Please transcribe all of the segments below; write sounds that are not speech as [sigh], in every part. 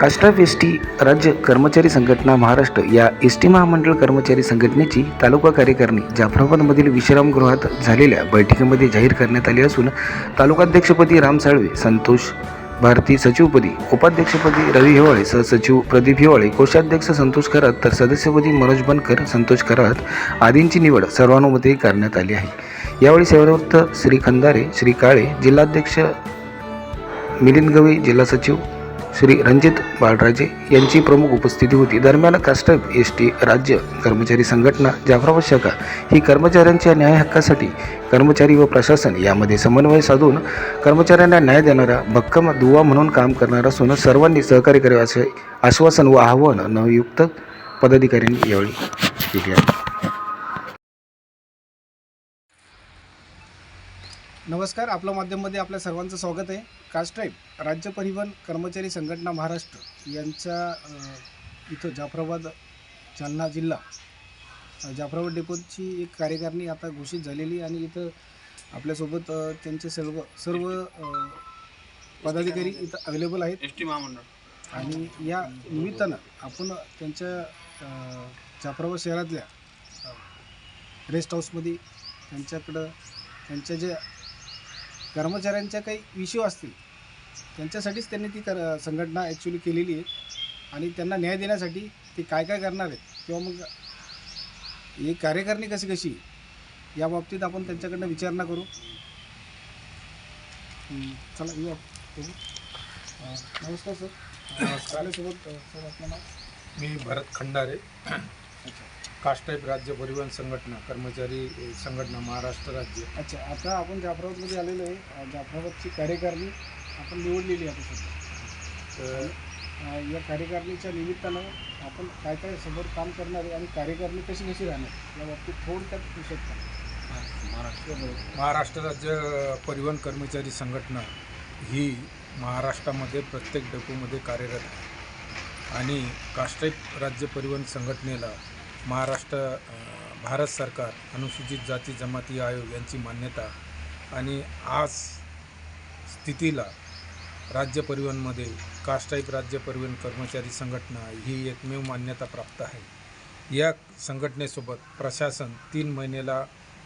कास्टाफ S T राज्य कर्मचारी संघटना महाराष्ट्र या एस टी महामंडळ कर्मचारी संघटनेची तालुका कार्यकारिणी जाफराबादमधील विश्रामगृहात झालेल्या बैठकीमध्ये जाहीर करण्यात आली असून तालुकाध्यक्षपदी राम साळवे संतोष भारती सचिवपदी उपाध्यक्षपदी रवी हिवाळे सहसचिव प्रदीप हिवाळे कोषाध्यक्ष संतोष खरात तर सदस्यपदी मनोज बनकर संतोष खरात आदींची निवड सर्वानुमते करण्यात आली आहे. यावेळी सेवानिवृत्त श्री खंदारे श्री काळे जिल्हाध्यक्ष मिलिंद गवई जिल्हा सचिव श्री रणजित बाळराजे यांची प्रमुख उपस्थिती होती. दरम्यान कास्टप एस टी राज्य कर्मचारी संघटना जाफराबाद शाखा ही कर्मचाऱ्यांच्या न्याय हक्कासाठी कर्मचारी व प्रशासन यामध्ये समन्वय साधून कर्मचाऱ्यांना न्याय देणारा भक्कम दुवा म्हणून काम करणार असून सर्वांनी सहकार्य करावे असे आश्वासन व आव्हान नवयुक्त पदाधिकाऱ्यांनी यावेळी केले आहे. नमस्कार आपल्या माध्यममध्ये आपल्या सर्वांचं स्वागत आहे. कास्ट्राईब राज्य परिवहन कर्मचारी संघटना महाराष्ट्र यांच्या इथं जाफराबाद जालना जिल्हा जाफराबाद डेपोची एक कार्यकारिणी आता घोषित झालेली आणि इथं आपल्यासोबत त्यांचे सर्व सर्व पदाधिकारी इथं अवेलेबल आहेत. एस टी महामंडळ. आणि या निमित्तानं आपण त्यांच्या जाफराबाद शहरातल्या रेस्ट हाऊसमध्ये त्यांच्याकडं त्यांच्या जे कर्मचाऱ्यांच्या काही इश्यू असतील त्यांच्यासाठीच त्यांनी ती कर संघटना ॲक्च्युली केलेली आहे. आणि त्यांना न्याय देण्यासाठी ते काय काय करणार आहेत किंवा मग ही कार्यकारिणी कशी कशी या बाबतीत आपण त्यांच्याकडनं विचारणा करू. चला येऊ नमस्कार सर. आपल्यासोबत सर आपलं नाव? मी भरत खंडारे. कास्टाईप राज्य परिवहन संघटना कर्मचारी संघटना महाराष्ट्र राज्य. अच्छा आता आपण जाफराबादमध्ये आलेलो आहे. जाफराबादची कार्यकारिणी आपण निवडलेली आहे आता सध्या. तर या कार्यकारिणीच्या निमित्तानं आपण काय काय समोर काम करणार आहे आणि कार्यकारिणी कशी कशी राहणार या बाबतीत थोडक्यात शकता महाराष्ट्र राज्य परिवहन कर्मचारी संघटना ही महाराष्ट्रामध्ये प्रत्येक डेपोमध्ये कार्यरत आहे. आणि कास्टाईप राज्य परिवहन संघटनेला महाराष्ट्र भारत सरकार अनुसूचित जाती जमाती आयोग यांची मान्यता आणि आज स्थितीला राज्य परिवहनमध्ये कास्टाईप राज्य परिवहन कर्मचारी संघटना ही एकमेव मान्यता प्राप्त आहे. या संघटनेसोबत प्रशासन तीन महिन्याला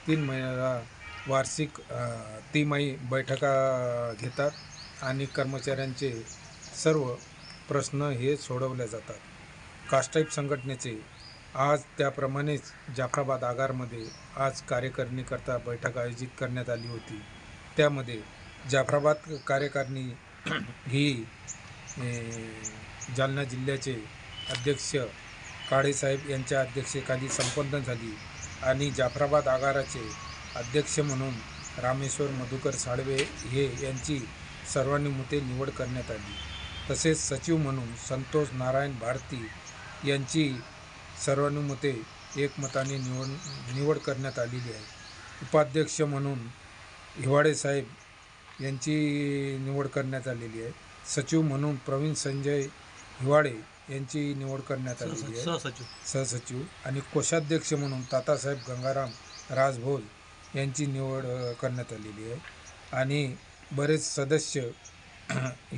तीन महिन्याला वार्षिक तिमाही बैठका घेतात आणि कर्मचाऱ्यांचे सर्व प्रश्न हे सोडवले जातात. कास्टाईप संघटनेचे आज त्याप्रमाणेच जाफराबाद आगारमध्ये आज कार्यकारिणीकरता बैठक आयोजित करण्यात आली होती. त्यामध्ये जाफराबाद कार्यकारिणी [clears throat] ही जालना जिल्ह्याचे अध्यक्ष काळेसाहेब यांच्या अध्यक्षतेखाली संपन्न झाली आणि जाफराबाद आगाराचे अध्यक्ष म्हणून रामेश्वर मधुकर साळवे हे यांची सर्वानुमते निवड करण्यात आली. तसेच सचिव म्हणून संतोष नारायण भारती यांची सर्वानुमते एकमताने निवड निवड करण्यात आलेली आहे. उपाध्यक्ष म्हणून हिवाळे साहेब यांची निवड करण्यात आलेली आहे. सचिव म्हणून प्रवीण संजय हिवाळे यांची निवड करण्यात आलेली आहे. सहसचिव. सहसचिव. आणि कोषाध्यक्ष म्हणून तातासाहेब गंगाराम राजभोज यांची निवड करण्यात आलेली आहे. आणि बरेच सदस्य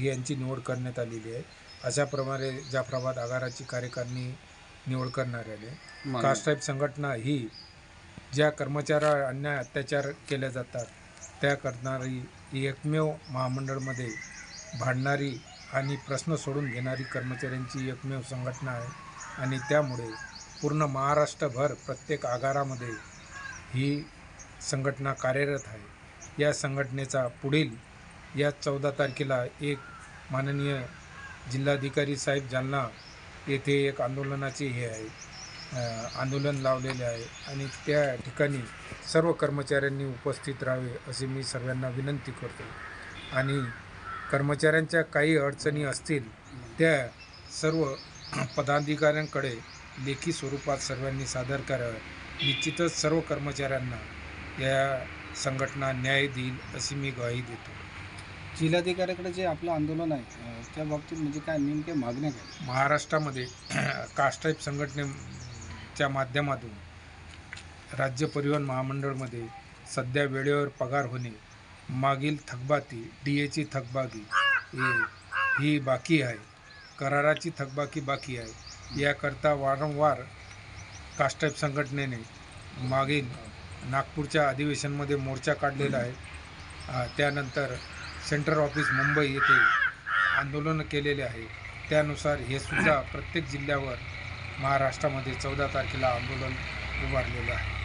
यांची निवड करण्यात आलेली आहे. अशाप्रमाणे जाफराबाद आगाराची कार्यकारिणी निवड आहे कास्टाईप संघटना ही ज्या कर्मचाऱ्यावर अन्याय अत्याचार केले जातात त्या करणारी ही एकमेव महामंडळमध्ये भांडणारी आणि प्रश्न सोडून घेणारी कर्मचाऱ्यांची एकमेव संघटना आहे. आणि त्यामुळे पूर्ण महाराष्ट्रभर प्रत्येक आगारामध्ये ही संघटना कार्यरत आहे. या संघटनेचा पुढील या चौदा तारखेला एक माननीय जिल्हाधिकारी साहेब जालना येथे एक आंदोलनाचे हे आहे. आंदोलन लावलेले आहे आणि त्या ठिकाणी सर्व कर्मचाऱ्यांनी उपस्थित राहावे असे मी सर्वांना विनंती करतो. आणि कर्मचाऱ्यांच्या काही अडचणी असतील त्या सर्व पदाधिकाऱ्यांकडे लेखी स्वरूपात सर्वांनी सादर कराव्या निश्चितच सर्व कर्मचाऱ्यांना या संघटना न्याय देईल अशी मी ग्वाही देतो. जिल्हाधिकाऱ्याकडे जे आपलं आंदोलन आहे त्या बाबतीत म्हणजे काय नेमक्या मागण्या काय? महाराष्ट्रामध्ये [clears throat] कास्टाईप संघटनेच्या माध्यमातून राज्य परिवहन महामंडळमध्ये सध्या वेळेवर पगार होणे मागील थकबाकी डी एची थकबाकी ही ही बाकी आहे कराराची थकबाकी बाकी आहे याकरता वारंवार कास्टाईप संघटनेने मागील नागपूरच्या अधिवेशनमध्ये मोर्चा काढलेला आहे. अ, त्यानंतर सेंट्रल ऑफिस मुंबई येथे आंदोलन केलेले आहे. त्यानुसार हे सुद्धा प्रत्येक जिल्ह्यावर महाराष्ट्रामध्ये चौदा तारखेला आंदोलन उभारलेलं आहे.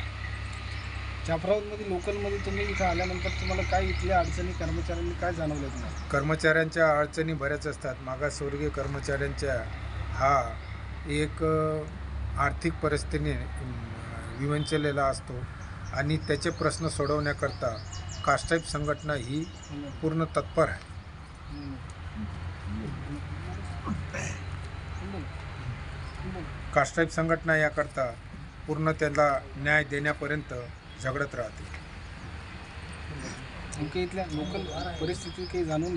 जाफराबादमध्ये लोकलमध्ये तुम्ही इथं आल्यानंतर तुम्हाला काय इथल्या अडचणी कर्मचाऱ्यांनी काय जाणवलं तुम्हाला कर्मचाऱ्यांच्या अडचणी बऱ्याच असतात. मागासवर्गीय कर्मचाऱ्यांच्या हा एक आर्थिक परिस्थितीने विवंचलेला असतो आणि त्याचे प्रश्न सोडवण्याकरता कास्टाईप संघटना ही पूर्ण तत्पर आहे कास्टाईप संघटना याकरता पूर्ण त्याला न्याय देण्यापर्यंत झगडत राहते। इथल्या लोकल परिस्थिती काही जाणून